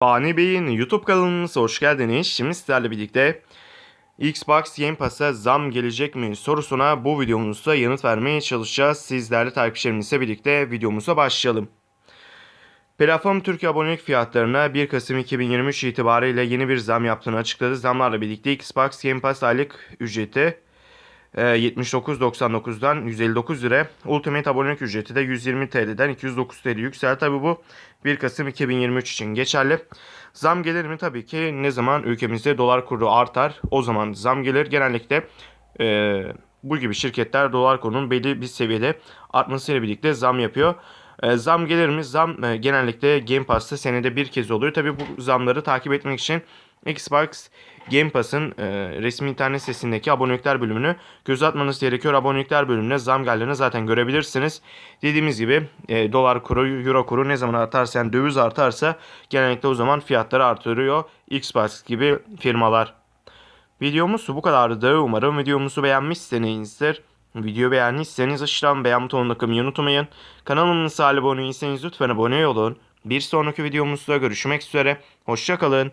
Fani Bey'in YouTube kanalımıza hoş geldiniz. Şimdi sizlerle birlikte Xbox Game Pass'a zam gelecek mi sorusuna bu videomuzda yanıt vermeye çalışacağız. Sizlerle takipçilerimizle birlikte videomuza başlayalım. Platform Türkiye abonelik fiyatlarına 1 Kasım 2023 itibariyle yeni bir zam yaptığını açıkladı. Zamlarla birlikte Xbox Game Pass aylık ücreti 79.99'dan 159 lira. Ultimate abonelik ücreti de 120 TL'den 209 TL yükseldi. Tabi bu 1 Kasım 2023 için geçerli. Zam gelir mi? Tabii ki ne zaman ülkemizde dolar kuru artar o zaman zam gelir. Genellikle e, bu gibi şirketler dolar kurunun belli bir seviyede artmasıyla birlikte zam yapıyor. E, zam gelir mi? Zam e, genellikle Game Pass'ta senede bir kez oluyor. Tabii bu zamları takip etmek için Xbox Game Pass'ın e, resmi internet sitesindeki abonelikler bölümünü göz atmanız gerekiyor. Abonelikler bölümüne zam geldiğini zaten görebilirsiniz. Dediğimiz gibi e, dolar kuru, euro kuru ne zaman artarsa yani döviz artarsa genellikle o zaman fiyatları artırıyor Xbox gibi firmalar. Videomuz bu kadardı. Umarım videomuzu beğenmişsinizdir. Video beğendiyseniz aşağıdan beğen butonuna kılmayı unutmayın. Kanalımıza abone değilseniz lütfen abone olun. Bir sonraki videomuzda görüşmek üzere. Hoşçakalın.